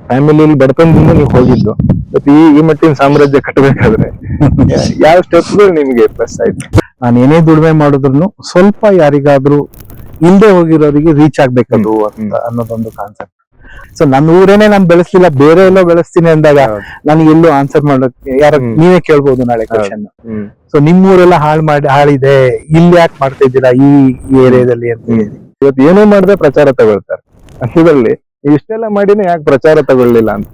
ಫ್ಯಾಮಿಲಿಯಲ್ಲಿ ಬಡತನದಿಂದ ನೀವು ಹೋಗಿದ್ದು. ಮತ್ತೆ ಈ ಈ ಮಟ್ಟಿನ ಸಾಮ್ರಾಜ್ಯ ಕಟ್ಟಬೇಕಾದ್ರೆ ಯಾವ ಸ್ಟೆಪ್ಗಳು ನಿಮಗೆ ಪ್ಲಸ್ ಆಯ್ತು? ನಾನು ಏನೇ ದುಡಿಮೆ ಮಾಡಿದ್ರು ಸ್ವಲ್ಪ ಯಾರಿಗಾದ್ರೂ ಇಲ್ದೆ ಹೋಗಿರೋರಿಗೆ ರೀಚ್ ಆಗ್ಬೇಕದು ಅಂತ ಅನ್ನೋದೊಂದು ಕಾನ್ಸೆಪ್ಟ್ ಸೊ ನನ್ನ ಊರೇನೆ ನಾನು ಬೆಳೆಸ್ಲಿಲ್ಲ ಬೇರೆ ಎಲ್ಲೋ ಬೆಳೆಸ್ತೀನಿ ಅಂದಾಗ ನನಗೆ ಎಲ್ಲೂ ಆನ್ಸರ್ ಮಾಡೋಕೆ ಯಾರ ನೀವೇ ಕೇಳ್ಬೋದು ನಾಳೆ ಕ್ವಶನ್ ಸೊ ನಿಮ್ ಊರೆಲ್ಲ ಹಾಳ್ ಮಾಡಿ ಹಾಳಿದೆ ಇಲ್ಲಿ ಯಾಕೆ ಮಾಡ್ತಾ ಇದ್ದೀರಾ ಈ ಏರಿಯಾದಲ್ಲಿ ಅಂತ ಹೇಳಿ. ಇವತ್ತು ಏನೋ ಮಾಡಿದ್ರೆ ಪ್ರಚಾರ ತಗೊಳ್ತಾರೆ. ಅಂಥದ್ರಲ್ಲಿ ನೀವು ಇಷ್ಟೆಲ್ಲ ಮಾಡಿನೇ ಯಾಕೆ ಪ್ರಚಾರ ತಗೊಳ್ಳಿಲ್ಲ ಅಂತ?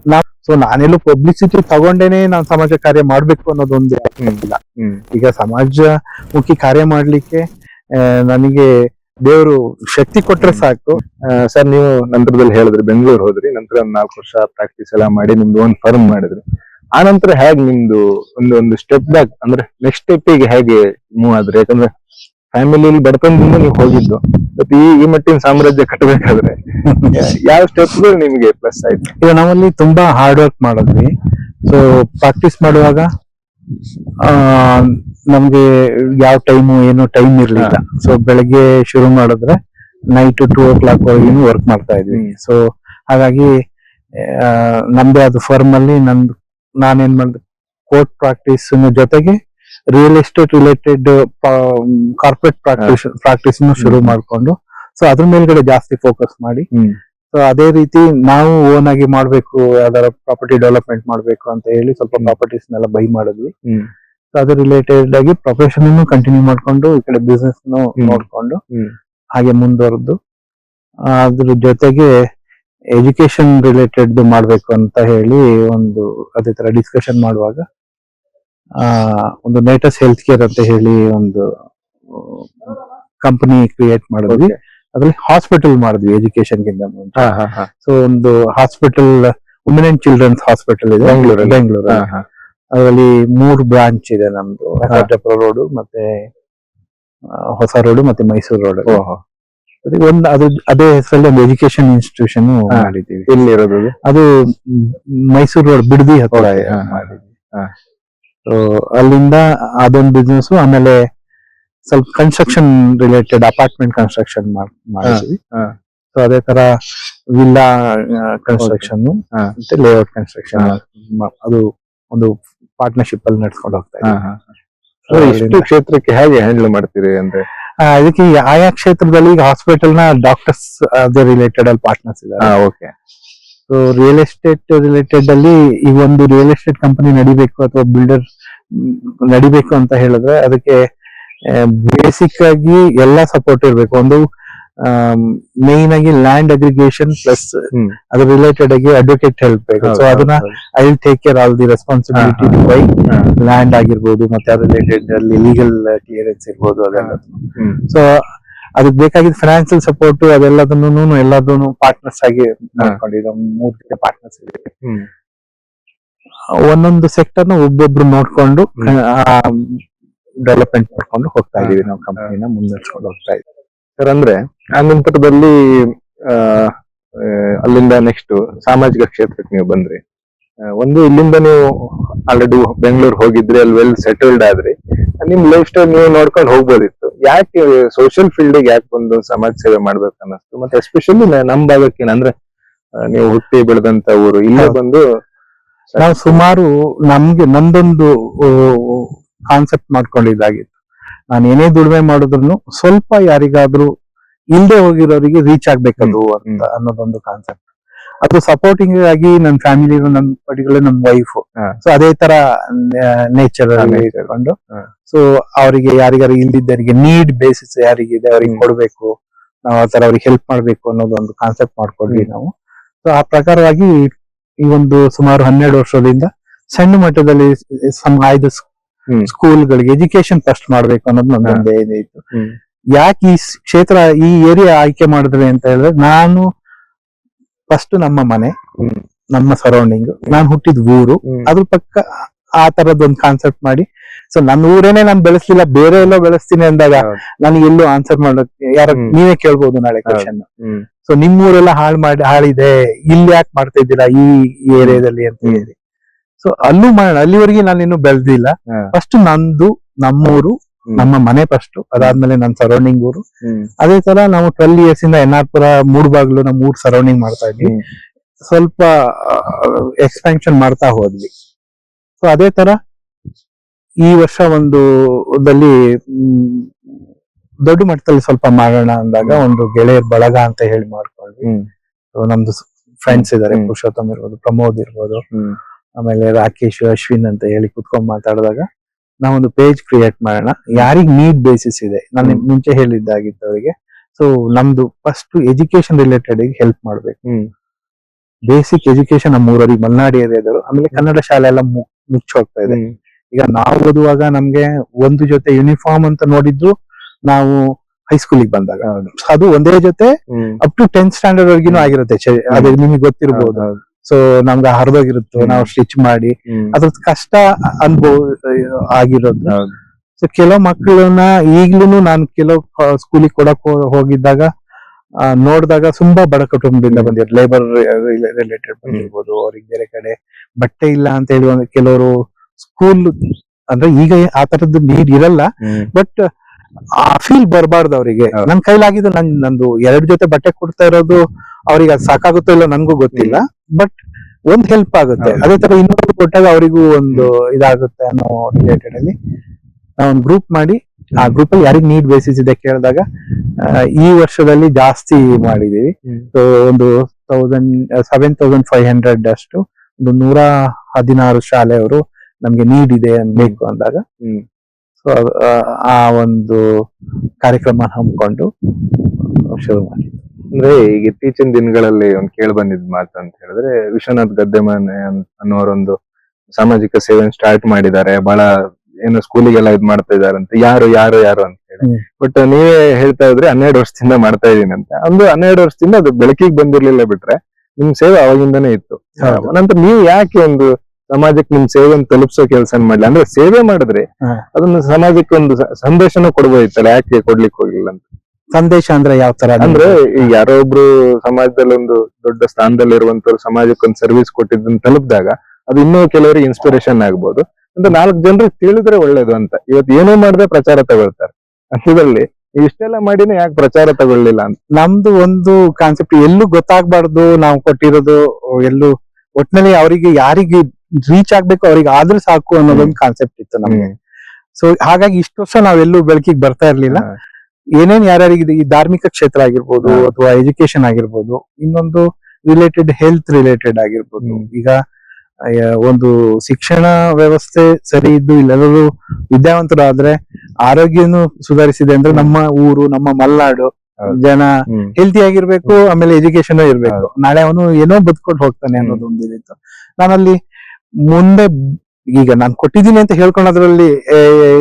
ಸೊ ನಾನೆಲ್ಲೂ ಪಬ್ಲಿಸಿಟಿ ತಗೊಂಡೇನೆ ನಾನು ಸಮಾಜ ಕಾರ್ಯ ಮಾಡ್ಬೇಕು ಅನ್ನೋದೊಂದು ಹ್ಮ್. ಇಲ್ಲ. ಈಗ ಈಗ ಸಮಾಜಮುಖಿ ಕಾರ್ಯ ಮಾಡ್ಲಿಕ್ಕೆ ನನಗೆ ದೇವರು ಶಕ್ತಿ ಕೊಟ್ರೆ ಸಾಕು. ಸರ್ ನೀವು ನಂತರದಲ್ಲಿ ಹೇಳಿದ್ರಿ ಬೆಂಗಳೂರು ಹೋದ್ರಿ ನಂತರ ಒಂದ್ ನಾಲ್ಕು ವರ್ಷ ಪ್ರಾಕ್ಟೀಸ್ ಎಲ್ಲ ಮಾಡಿ ನಿಮ್ದು ಒಂದ್ ಫರ್ಮ್ ಮಾಡಿದ್ರಿ. ಆ ನಂತರ ಹೇಗ್ ನಿಮ್ದು ಒಂದು ಒಂದು ಸ್ಟೆಪ್ ಬ್ಯಾಕ್ ಅಂದ್ರೆ ನೆಕ್ಸ್ಟ್ ಸ್ಟೆಪ್ಪಿಗೆ ಹೇಗೆ ಮೂವ್ ಆದ್ರಿ? ಯಾಕಂದ್ರೆ ಫ್ಯಾಮಿಲಿಯಲ್ಲಿ ಬಡತನದಿಂದ ನೀವು ಹೋಗಿದ್ದು. ಬಟ್ ಈ ಈ ಮಟ್ಟಿನ ಸಾಮ್ರಾಜ್ಯ ಕಟ್ಟಬೇಕಾದ್ರೆ ಯಾವ ಸ್ಟೆಪ್ಗಳು ನಿಮಗೆ ಪ್ಲಸ್ ಆಯ್ತು? ಈಗ ನಾವಲ್ಲಿ ತುಂಬಾ ಹಾರ್ಡ್ ವರ್ಕ್ ಮಾಡಿದ್ವಿ. ಸೊ ಪ್ರಾಕ್ಟೀಸ್ ಮಾಡುವಾಗ ನಮ್ಗೆ ಯಾವ ಟೈಮು ಏನು ಟೈಮ್ ಇರ್ಲಿಲ್ಲ. ಸೊ ಬೆಳಗ್ಗೆ ಶುರು ಮಾಡಿದ್ರೆ ನೈಟ್ ಟೂ ಓ ಕ್ಲಾಕ್ ವರೆಗೂ ವರ್ಕ್ ಮಾಡ್ತಾ ಇದ್ವಿ. ಸೊ ಹಾಗಾಗಿ ನಮ್ದೇ ಅದು ಫರ್ಮ್ ಅಲ್ಲಿ ನಂದು ನಾನೇನ್ ಮಾಡಿದೆ ಕೋರ್ಟ್ ಪ್ರಾಕ್ಟೀಸ್ ಜೊತೆಗೆ real estate related corporate practice practice ಶುರು. ಮಾಡ್ಕೊಂಡು ಸೊ ಅದ್ರ ಮೇಲ್ಗಡೆ ಜಾಸ್ತಿ ಫೋಕಸ್ ಮಾಡಿ. ಸೊ ಅದೇ ರೀತಿ ನಾವು ಓನ್ ಆಗಿ ಮಾಡ್ಬೇಕು ಯಾವ್ದಾರ ಪ್ರಾಪರ್ಟಿ ಡೆವಲಪ್ಮೆಂಟ್ ಮಾಡ್ಬೇಕು ಅಂತ ಹೇಳಿ ಸ್ವಲ್ಪ. ಪ್ರಾಪರ್ಟೀಸ್ ನೆಲ್ಲ ಬೈ ಮಾಡಿದ್ವಿ. ಸೊ ಅದ್ರ ರಿಲೇಟೆಡ್ ಆಗಿ ಪ್ರೊಫೆಷನ್ ಕಂಟಿನ್ಯೂ ಮಾಡ್ಕೊಂಡು ಈ ಕಡೆ ಬಿಸ್ನೆಸ್. ನೋಡ್ಕೊಂಡು ಹಾಗೆ ಮುಂದುವರೆದು. ಅದ್ರ ಜೊತೆಗೆ ಎಜುಕೇಶನ್ ರಿಲೇಟೆಡ್ ಮಾಡ್ಬೇಕು ಅಂತ ಹೇಳಿ ಒಂದು ಅದೇ ತರ ಡಿಸ್ಕಷನ್ ಮಾಡುವಾಗ ಒಂದು ನೇಟಸ್ ಹೆಲ್ತ್ ಕೇರ್ ಅಂತ ಹೇಳಿ ಒಂದು ಕಂಪನಿ ಕ್ರಿಯೇಟ್ ಮಾಡಿದ್ವಿ. ಅದ್ರಲ್ಲಿ ಹಾಸ್ಪಿಟಲ್ ಮಾಡಿದ್ವಿ ಎಜುಕೇಶನ್ ಗಿಂತ ಮುಂಚೆ. ಹಾ ಸೊ ಒಂದು hospital women and children's hospital ಇದೆ. ಬೆಂಗಳೂರಲ್ಲಿ? ಬೆಂಗಳೂರು ಹಾ ಅದರಲ್ಲಿ ಮೂರು ಬ್ರಾಂಚ್ ಇದೆ ನಮ್ದು. ರಾಜಪುರ ರೋಡ್ ಮತ್ತೆ ಹೊಸ ರೋಡ್ ಮತ್ತೆ ಮೈಸೂರು ರೋಡ್ ಓಹೋ. ಒಂದು ಅದು ಅದೇ ಹೆಸರಲ್ಲಿ ಒಂದು ಎಜುಕೇಶನ್ ಇನ್ಸ್ಟಿಟ್ಯೂಷನ್ ಮಾಡಿದೀವಿ ಮಾಡಿದ್ದೀವಿ. ಎಲ್ಲಿ ಇರೋದು ಅದು? ಮೈಸೂರು ರೋಡ್ ಬಿಡದಿ ಹತ್ತಿರ ಮಾಡಿದ್ವಿ ಅಲ್ಲಿಂದ ಅದೊಂದು ಬಿಸ್ನೆಸ್ ಆಮೇಲೆ ಸ್ವಲ್ಪ ಕನ್ಸ್ಟ್ರಕ್ಷನ್ ರಿಲೇಟೆಡ್ ಅಪಾರ್ಟ್ಮೆಂಟ್ ಕನ್ಸ್ಟ್ರಕ್ಷನ್ ಮಾಡಿದ್ವಿ. ಸೊ ಅದೇ ತರ ವಿಲ್ಲಾ ಕನ್ಸ್ಟ್ರಕ್ಷನ್ ಮತ್ತೆ ಲೇಔಟ್ ಕನ್ಸ್ಟ್ರಕ್ಷನ್. ಅದು ಒಂದು ಪಾರ್ಟ್ನರ್ಶಿಪ್ ಅಲ್ಲಿ ನಡ್ಸ್ಕೊಂಡು ಹೋಗ್ತಾ ಇಷ್ಟು ಕ್ಷೇತ್ರಕ್ಕೆ ಹೇಗೆ ಹ್ಯಾಂಡಲ್ ಮಾಡ್ತೀರಿ ಅಂದ್ರೆ? ಅದಕ್ಕೆ ಇದಕ್ಕೆ ಆಯಾ ಕ್ಷೇತ್ರದಲ್ಲಿ ಈಗ ಹಾಸ್ಪಿಟಲ್ನ ಡಾಕ್ಟರ್ಸ್ ಅದೇ ರಿಲೇಟೆಡ್ ಅಲ್ಲಿ ಪಾರ್ಟ್ನರ್ಸ್ ಇದೆ ಇದ್ದಾರೆ okay so real estate related ಅಲ್ಲಿ ಈ ಒಂದು ರಿಯಲ್ ಎಸ್ಟೇಟ್ ಕಂಪನಿ ನಡಿಬೇಕು ಅಥವಾ ಬಿಲ್ಡರ್ ನಡಿಬೇಕು ಅಂತ ಹೇಳಿದ್ರೆ ಅದಕ್ಕೆ ಬೇಸಿಕ್ ಆಗಿ ಎಲ್ಲ ಸಪೋರ್ಟ್ ಇರಬೇಕು. ಒಂದು ಮೇನ್ ಆಗಿ ಲ್ಯಾಂಡ್ ಅಗ್ರಿಗೇಷನ್ ಪ್ಲಸ್. ಅದ್ರ ರಿಲೇಟೆಡ್ ಆಗಿ ಅಡ್ವೊಕೇಟ್ ಹೆಲ್ಪ್ ಬೇಕು. ಸೊ ಅದನ್ನ I will take care all the responsibility buy land ಆಗಿರ್ಬೋದು ಮತ್ತೆ ಅದ್ರ ರಿಲೇಟೆಡ್ ಅಲ್ಲಿ ಲೀಗಲ್ ಕ್ಲಿಯರೆನ್ಸ್ ಇರ್ಬೋದು ಅದೆಲ್ಲ. ಸೊ ಅದಕ್ಕೆ ಬೇಕಾಗಿದ್ದ ಫೈನಾನ್ಸಿಯಲ್ ಸಪೋರ್ಟ್ ಅದೆಲ್ಲದನ್ನು ಎಲ್ಲದನ್ನು ಪಾರ್ಟ್ನರ್ಸ್ ಆಗಿ ಮಾಡ್ಕೊಂಡಿದ್ದು. ಮೂರ್ ಜೊತೆ ಪಾರ್ಟ್ನರ್ಸ್ ಇದೆ. ಒಂದೊಂದು ಸೆಕ್ಟರ್ನ ಒಬ್ಬೊಬ್ರು ನೋಡ್ಕೊಂಡು. ಡೆವಲಪ್ಮೆಂಟ್ ಮಾಡ್ಕೊಂಡು ಹೋಗ್ತಾ ಇದೀವಿ ನಾವು. ಕಂಪನಿನ ಮುನ್ನಡೆಸ್ಕೊಂಡು ಹೋಗ್ತಾ ಇದ್ದೀವಿ. ಸರ್ ಅಂದ್ರೆ ಆ ನಂತರದಲ್ಲಿ ಅಲ್ಲಿಂದ ನೆಕ್ಸ್ಟ್ ಸಾಮಾಜಿಕ ಕ್ಷೇತ್ರಕ್ಕೆ ನೀವು ಬಂದ್ರಿ. ಒಂದು ಇಲ್ಲಿಂದ ನೀವು ಆಲ್ರೆಡಿ ಬೆಂಗಳೂರು ಹೋಗಿದ್ರಿ ಅಲ್ಲಿ ವೆಲ್ ಸೆಟಲ್ಡ್ ಆದ್ರಿ. ನಿಮ್ ಲೈಫ್ ಸ್ಟೈಲ್ ನೀವು ನೋಡ್ಕೊಂಡು ಹೋಗ್ಬೋದಿತ್ತು. ಯಾಕೆ ಸೋಷಿಯಲ್ ಫೀಲ್ಡ್ ಯಾಕೆ ಬಂದು ಸಮಾಜ ಸೇವೆ ಮಾಡ್ಬೇಕು ಅನ್ನಿಸ್ತು ಮತ್ತೆ ಎಸ್ಪೆಷಲಿ ನಮ್ ಭಾಗಕ್ಕೆ ಅಂದ್ರೆ ನೀವು ಹುಟ್ಟಿ ಬೆಳೆದಂತ ಊರು ಇಲ್ಲೇ ಬಂದು ನಾವು ಸುಮಾರು ನಮ್ಗೆ ನಂದೊಂದು ಕಾನ್ಸೆಪ್ಟ್ ಮಾಡ್ಕೊಂಡಿದ್ದಾಗಿತ್ತು. ನಾನು ಏನೇ ದುಡಿಮೆ ಮಾಡಿದ್ರು ಸ್ವಲ್ಪ ಯಾರಿಗಾದ್ರೂ ಇಲ್ಲದೆ ಹೋಗಿರೋರಿಗೆ ರೀಚ್ ಆಗ್ಬೇಕದು ಅಂತ. ಅನ್ನೋದೊಂದು ಕಾನ್ಸೆಪ್ಟ್ ಅದು ಸಪೋರ್ಟಿಂಗ್ ಆಗಿ ನನ್ನ ಫ್ಯಾಮಿಲಿ ನನ್ನ ಪರ್ಟಿಕ್ಯುಲರ್ ನನ್ನ ವೈಫ್. ಸೊ ಅದೇ ತರ ನೇಚರ್ ಇಟ್ಕೊಂಡು ಸೊ ಅವರಿಗೆ ಯಾರಿಗಾರು ಇಲ್ದಿದ್ದವರಿಗೆ ನೀಡ್ ಬೇಸಿಸ್ ಯಾರಿಗಿದೆ ಅವ್ರಿಗೆ. ಕೊಡ್ಬೇಕು ನಾವು ಆ ತರ ಅವ್ರಿಗೆ ಹೆಲ್ಪ್ ಮಾಡ್ಬೇಕು ಅನ್ನೋದೊಂದು ಕಾನ್ಸೆಪ್ಟ್ ಮಾಡ್ಕೊಂಡ್ವಿ ನಾವು ಸೊ ಆ ಪ್ರಕಾರವಾಗಿ ಈ ಒಂದು ಸುಮಾರು ಹನ್ನೆರಡು ವರ್ಷದಿಂದ ಸಣ್ಣ ಮಟ್ಟದಲ್ಲಿ ಸಮ ಆಯ್ದು ಹ್ಮ್. ಸ್ಕೂಲ್ಗಳಿಗೆ ಎಜುಕೇಶನ್ ಫಸ್ಟ್ ಮಾಡ್ಬೇಕು ಅನ್ನೋದು ನನ್ನೊಂದೇ ಇತ್ತು. ಯಾಕೆ ಈ ಕ್ಷೇತ್ರ ಈ ಏರಿಯಾ ಆಯ್ಕೆ ಮಾಡಿದ್ರೆ ಅಂತ ಹೇಳಿದ್ರೆ ನಾನು ಫಸ್ಟ್ ನಮ್ಮ ಮನೆ ನಮ್ಮ ಸರೌಂಡಿಂಗ್ ನಾನು ಹುಟ್ಟಿದ ಊರು. ಅದ್ರ ಪಕ್ಕ ಆ ತರದೊಂದು ಕಾನ್ಸೆಪ್ಟ್ ಮಾಡಿ ಸೊ ನನ್ನ ಊರೇನೆ ನಾನು ಬೆಳೆಸ್ಲಿಲ್ಲ ಬೇರೆ ಎಲ್ಲೋ ಬೆಳೆಸ್ತೀನಿ ಅಂದಾಗ. ನನಗೆ ಎಲ್ಲೂ ಆನ್ಸರ್ ಮಾಡೋಕೆ ಯಾರ ನೀವೇ ಕೇಳ್ಬೋದು ನಾಳೆ ಕ್ವಶನ್. ಸೊ ನಿಮ್ ಊರೆಲ್ಲ ಹಾಳು ಮಾಡಿ ಹಾಳಿದೆ ಇಲ್ಲಿ ಯಾಕೆ ಮಾಡ್ತಾ ಇದ್ದೀರಾ ಈ ಏರಿಯಾದಲ್ಲಿ ಅಂತ. ಹೇಳಿ ಸೊ ಅಲ್ಲೂ ಮಾಡೋಣ ಅಲ್ಲಿವರೆಗೆ ನಾನು ಇನ್ನು ಬೆಳೆದಿಲ್ಲ ಫಸ್ಟ್ ನಂದು ನಮ್ಮೂರು. ನಮ್ಮ ಮನೆ ಫಸ್ಟ್ ಅದಾದ್ಮೇಲೆ ನನ್ನ ಸರೌಂಡಿಂಗ್ ಊರು. ಅದೇ ತರ ನಾವು ಟ್ವೆಲ್ ಇಯರ್ಸ್ ಇಂದ ಎನ್ ಆರ್ ಪುರ ಮೂಡ್ಬಾಗ್ಲು ನಮ್ಮ ಊರ್ ಸರೌಂಡಿಂಗ್ ಮಾಡ್ತಾ ಇದ್ವಿ. ಸ್ವಲ್ಪ ಎಕ್ಸ್ಪ್ಯಾನ್ಷನ್ ಮಾಡ್ತಾ ಹೋದ್ವಿ. ಸೊ ಅದೇ ತರ ಈ ವರ್ಷ ಒಂದು ದಲ್ಲಿ ದೊಡ್ಡ ಮಟ್ಟದಲ್ಲಿ ಸ್ವಲ್ಪ ಮಾಡೋಣ ಅಂದಾಗ ಒಂದು ಗೆಳೆಯರ್ ಬಳಗ ಅಂತ ಹೇಳಿ ಮಾಡ್ಕೊಂಡ್ವಿ. ನಮ್ದು ಫ್ರೆಂಡ್ಸ್ ಇದಾರೆ. ಪುರುಷೋತ್ತಮ್ ಇರ್ಬೋದು ಪ್ರಮೋದ್ ಇರ್ಬೋದು. ಆಮೇಲೆ ರಾಕೇಶ್ ಅಶ್ವಿನ್ ಅಂತ ಹೇಳಿ ಕುತ್ಕೊಂಡ್ ಮಾತಾಡಿದಾಗ ನಾವೊಂದು ಪೇಜ್ ಕ್ರಿಯೇಟ್ ಮಾಡೋಣ. ಯಾರಿಗ್ ನೀಡ್ ಬೇಸಿಸ್ ಇದೆ? ನಾನು ನಿಮ್ ಮುಂಚೆ ಹೇಳಿದ್ದಾಗಿತ್ತು ಅವರಿಗೆ ಸೊ ನಮ್ದು ಫಸ್ಟ್ ಎಜುಕೇಶನ್ ರಿಲೇಟೆಡ್ ಹೆಲ್ಪ್ ಮಾಡ್ಬೇಕು. ಬೇಸಿಕ್ ಎಜುಕೇಶನ್ ನಮ್ಮ ಊರಲ್ಲಿ ಮಲ್ನಾಡಿ ಏರಿಯಾದವರು ಆಮೇಲೆ ಕನ್ನಡ ಶಾಲೆ ಎಲ್ಲ ಮುಚ್ಚೋಗ್ತಾ ಮುಚ್ಚಿ ಇದೆ. ಈಗ ನಾವು ಓದುವಾಗ ನಮ್ಗೆ ಒಂದು ಜೊತೆ ಯೂನಿಫಾರ್ಮ್ ಅಂತ ನೋಡಿದ್ರು ನಾವು ಹೈಸ್ಕೂಲಿಗೆ ಬಂದಾಗ. ಅದು ಒಂದೇ ಜೊತೆ ಅಪ್ ಟು ಟೆಂತ್ ಸ್ಟ್ಯಾಂಡರ್ಡ್ ವರ್ಗಿನೂ ಆಗಿರುತ್ತೆ. ಅದೇ ನಿಮಗೆ ಗೊತ್ತಿರ್ಬೋದು. ಹೌದು, ಹೌದು. ಸೊ ನಮ್ಗೆ ಹರಿದೋಗಿರುತ್ತೆ. ನಾವು ಸ್ಟಿಚ್ ಮಾಡಿ ಅದ್ರ ಅದ್ರದ್ದು ಕಷ್ಟ ಅನುಭವ ಆಗಿರೋದು. ಸೊ ಕೆಲವು ಮಕ್ಕಳನ್ನ ಈಗ್ಲೂನು ನಾನು ಕೆಲವು ಸ್ಕೂಲಿಗೆ ಕೊಡಕ್ ಹೋಗಿದ್ದಾಗ ನೋಡಿದಾಗ ತುಂಬಾ ಬಡ ಕುಟುಂಬದಿಂದ. ಬಂದಿರ್ ಲೇಬರ್ ರಿಲೇಟೆಡ್ ಬಂದಿರ್ಬೋದು ಅವ್ರಿಗೆ ಬೇರೆ ಕಡೆ ಬಟ್ಟೆ ಇಲ್ಲ ಅಂತ ಹೇಳಿ ಒಂದು ಕೆಲವರು ಸ್ಕೂಲ್ ಅಂದ್ರೆ ಈಗ ಆ ತರದ್ದು ನೀಡ್ ಇರಲ್ಲ ಬಟ್ ಆ ಫೀಲ್ ಬರಬಾರ್ದು ಅವರಿಗೆ. ನನ್ ಕೈಲಾಗಿದ್ದು ನನ್ ನಂದು ಎರಡು ಜೊತೆ ಬಟ್ಟೆ ಕೊಡ್ತಾ ಇರೋದು ಅವ್ರಿಗೆ ಅದು ಸಾಕಾಗುತ್ತೋ ಇಲ್ಲ ನನ್ಗೂ ಗೊತ್ತಿಲ್ಲ ಬಟ್ ಒಂದ್ ಹೆಲ್ಪ್ ಆಗುತ್ತೆ. ಅದೇ ತರ ಇನ್ನೊಂದು ಕೊಟ್ಟಾಗ ಅವರಿಗೂ ಒಂದು ಇದಾಗುತ್ತೆ ಅನ್ನೋ ರಿಲೇಟೆಡ್ ಅಲ್ಲಿ ನಾವೊಂದು ಗ್ರೂಪ್ ಮಾಡಿ ಆ ಗ್ರೂಪ್ ಅಲ್ಲಿ ಯಾರಿಗ್ ನೀಡ್ ಬೇಸಿಸ್ ಇದೆ ಕೇಳಿದಾಗ ಈ ವರ್ಷದಲ್ಲಿ ಜಾಸ್ತಿ ಮಾಡಿದೀವಿ. ಸೊ ಒಂದು thousand seven thousand five hundred ಅಷ್ಟು ಒಂದು ನೂರ ಹದಿನಾರು ಶಾಲೆಯವರು ನಮ್ಗೆ ನೀಡ್ ಇದೆ ಬೇಕು ಅಂದಾಗ. ಹ್ಮ್. ಸೊ ಆ ಒಂದು ಕಾರ್ಯಕ್ರಮ ಹಮ್ಮಿಕೊಂಡು ಶುರು ಮಾಡಿ ಅಂದ್ರೆ ಈಗ ಇತ್ತೀಚಿನ ದಿನಗಳಲ್ಲಿ ಒಂದು ಕೇಳಿ ಬಂದಿದ್ ಮಾತು ಅಂತ ಹೇಳಿದ್ರೆ ವಿಶ್ವನಾಥ್ ಗದ್ದೆಮನೆ ಅನ್- ಅನ್ನೋರೊಂದು ಸಾಮಾಜಿಕ ಸೇವೆ ಸ್ಟಾರ್ಟ್ ಮಾಡಿದ್ದಾರೆ. ಬಹಳ ಏನು ಸ್ಕೂಲಿಗೆಲ್ಲ ಇದ್ ಮಾಡ್ತಾ ಇದಾರಂತೆ ಯಾರು ಯಾರು ಯಾರು ಅಂತ ಹೇಳಿ. ಬಟ್ ನೀವೇ ಹೇಳ್ತಾ ಇದ್ರೆ ಹನ್ನೆರಡು ವರ್ಷದಿಂದ ಮಾಡ್ತಾ ಇದೀನಿ ಅಂತ. ಒಂದು ಹನ್ನೆರಡು ವರ್ಷದಿಂದ ಅದು ಬೆಳಕಿಗೆ ಬಂದಿರ್ಲಿಲ್ಲ ಬಿಟ್ರೆ ನಿಮ್ ಸೇವೆ ಅವಾಗಿಂದಾನೇ ಇತ್ತು. ನಂತರ ನೀವು ಯಾಕೆ ಒಂದು ಸಮಾಜಕ್ಕೆ ನಿಮ್ ಸೇವೆಯನ್ನು ತಲುಪಿಸೋ ಕೆಲಸ ಮಾಡ್ಲಿ ಅಂದ್ರೆ ಸೇವೆ ಮಾಡಿದ್ರೆ. ಅದನ್ನ ಸಮಾಜಕ್ಕೆ ಒಂದು ಸಂದೇಶನ ಕೊಡ್ಬೋದಿತ್ತಲ್ಲ? ಯಾಕೆ ಕೊಡ್ಲಿಕ್ಕೆ ಹೋಗಿಲ್ಲ ಅಂತ? ಸಂದೇಶ ಅಂದ್ರೆ ಯಾವ ತರ? ಅಂದ್ರೆ ಯಾರೋ ಒಬ್ರು ಸಮಾಜದಲ್ಲಿ ಒಂದು ದೊಡ್ಡ ಸ್ಥಾನದಲ್ಲಿ ಇರುವಂತವ್ರು ಸಮಾಜಕ್ಕೆ ಒಂದು ಸರ್ವಿಸ್ ಕೊಟ್ಟಿದ್ದನ್ನ ತಲುಪಿದಾಗ ಅದು ಇನ್ನೂ ಕೆಲವರಿಗೆ ಇನ್ಸ್ಪಿರೇಷನ್ ಆಗ್ಬೋದು. ಅಂತ ನಾಲ್ಕು ಜನರಿಗೆ ತಿಳಿದ್ರೆ ಒಳ್ಳೇದು ಅಂತ. ಇವತ್ತು ಏನೋ ಮಾಡದೆ ಪ್ರಚಾರ ತಗೊಳ್ತಾರೆ. ಅಂಥದ್ರಲ್ಲಿ ನೀವು ಇಷ್ಟೆಲ್ಲ ಮಾಡಿನೇ ಯಾಕೆ ಪ್ರಚಾರ ತಗೊಳ್ಳಿಲ್ಲ ಅಂತ? ನಮ್ದು ಒಂದು ಕಾನ್ಸೆಪ್ಟ್ ಎಲ್ಲೂ ಗೊತ್ತಾಗ್ಬಾರ್ದು. ನಾವು ಕೊಟ್ಟಿರೋದು ಎಲ್ಲೂ ಒಟ್ನಲ್ಲಿ ಅವರಿಗೆ ಯಾರಿಗೆ ರೀಚ್ ಆಗ್ಬೇಕು ಅವ್ರಿಗೆ ಆದ್ರೂ ಸಾಕು ಅನ್ನೋದೊಂದು ಕಾನ್ಸೆಪ್ಟ್ ಇತ್ತು ನಮ್ಗೆ. ಸೊ ಹಾಗಾಗಿ ಇಷ್ಟು ವರ್ಷ ನಾವೆಲ್ಲೂ ಬೆಳಕಿಗೆ ಬರ್ತಾ ಇರ್ಲಿಲ್ಲ. ಏನೇನ್ ಯಾರ್ಯಾರಿಗೆ ಈ ಧಾರ್ಮಿಕ ಕ್ಷೇತ್ರ ಆಗಿರ್ಬೋದು ಅಥವಾ ಎಜುಕೇಶನ್ ಆಗಿರ್ಬೋದು ಇನ್ನೊಂದು ರಿಲೇಟೆಡ್ ಹೆಲ್ತ್ ರಿಲೇಟೆಡ್ ಆಗಿರ್ಬೋದು. ಈಗ ಒಂದು ಶಿಕ್ಷಣ ವ್ಯವಸ್ಥೆ ಸರಿ ಇದ್ದು ಇಲ್ಲೆಲ್ಲರೂ ವಿದ್ಯಾವಂತರಾದ್ರೆ ಆರೋಗ್ಯನು ಸುಧಾರಿಸಿದೆ ಅಂದ್ರೆ ನಮ್ಮ ಊರು ನಮ್ಮ ಮಲ್ನಾಡು ಜನ. ಹೆಲ್ತಿ ಆಗಿರ್ಬೇಕು ಆಮೇಲೆ ಎಜುಕೇಶನ್ ಇರ್ಬೇಕು. ನಾಳೆ ಅವನು ಏನೋ ಬದ್ಕೊಂಡು ಹೋಗ್ತಾನೆ ಅನ್ನೋದು ಇದಿತ್ತು. ನಾನಲ್ಲಿ ಮುಂದೆ ಈಗ ನಾನು ಕೊಟ್ಟಿದ್ದೀನಿ ಅಂತ ಹೇಳ್ಕೊಳೋದ್ರಲ್ಲಿ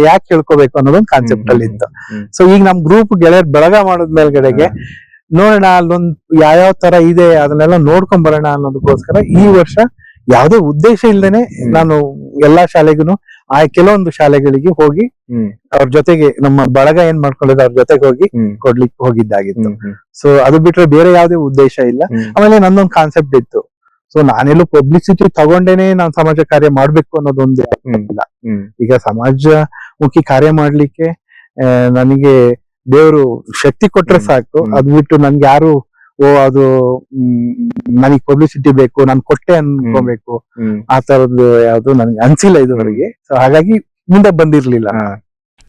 ಯಾಕೆ ಹೇಳ್ಕೋಬೇಕು ಅನ್ನೋದೊಂದು ಕಾನ್ಸೆಪ್ಟ್ ಅಲ್ಲಿ ಇತ್ತು. ಸೊ ಈಗ ನಮ್ ಗ್ರೂಪ್ ಗೆಳೆಯರ್ ಬೆಳಗ ಮಾಡೋದ್ ಮೇಲ್ಗಡೆಗೆ ನೋಡೋಣ ಅಲ್ಲೊಂದ್ ಯಾವ್ಯಾವ ತರ ಇದೆ ಅದನ್ನೆಲ್ಲ ನೋಡ್ಕೊಂಡ್ ಬರೋಣ ಅನ್ನೋದಕ್ಕೋಸ್ಕರ ಈ ವರ್ಷ ಯಾವುದೇ ಉದ್ದೇಶ ಇಲ್ದೇನೆ ನಾನು ಎಲ್ಲಾ ಶಾಲೆಗೂ ಆ ಕೆಲವೊಂದು ಶಾಲೆಗಳಿಗೆ ಹೋಗಿ. ಅವ್ರ ಜೊತೆಗೆ ನಮ್ಮ ಬಳಗ ಏನ್ ಮಾಡ್ಕೊಂಡಿದ್ರೆ ಅವ್ರ ಜೊತೆಗೆ ಹೋಗಿ ಕೊಡ್ಲಿಕ್ಕೆ ಹೋಗಿದ್ದಾಗಿತ್ತು. ಸೊ ಅದು ಬಿಟ್ರೆ ಬೇರೆ ಯಾವುದೇ ಉದ್ದೇಶ ಇಲ್ಲ. ಆಮೇಲೆ ನಂದೊಂದು ಕಾನ್ಸೆಪ್ಟ್ ಇತ್ತು. ಸೊ ನಾನೆಲ್ಲೂ ಪಬ್ಲಿಸಿಟಿ ತಗೊಂಡೇನೆ ನಾನು ಸಮಾಜ ಕಾರ್ಯ ಮಾಡ್ಬೇಕು ಅನ್ನೋದೊಂದು. ಇಲ್ಲ ಈಗ ಸಮಾಜ ಮುಖಿ ಕಾರ್ಯ ಮಾಡ್ಲಿಕ್ಕೆ ನನಗೆ ದೇವರು ಶಕ್ತಿ ಕೊಟ್ರೆ. ಸಾಕು. ಅದ್ ಬಿಟ್ಟು ನನ್ಗೆ ಯಾರು ಓ ಅದು ನನಗೆ ಪಬ್ಲಿಸಿಟಿ ಬೇಕು ನಾನು ಕೊಟ್ಟೆ ಅನ್ಕೋಬೇಕು. ಆ ತರದ್ದು ಯಾವ್ದು ನನ್ಗೆ ಅನ್ಸಿಲ್ಲ ಇದುವರೆಗೆ ಸೊ ಹಾಗಾಗಿ ಮುಂದೆ ಬಂದಿರ್ಲಿಲ್ಲ.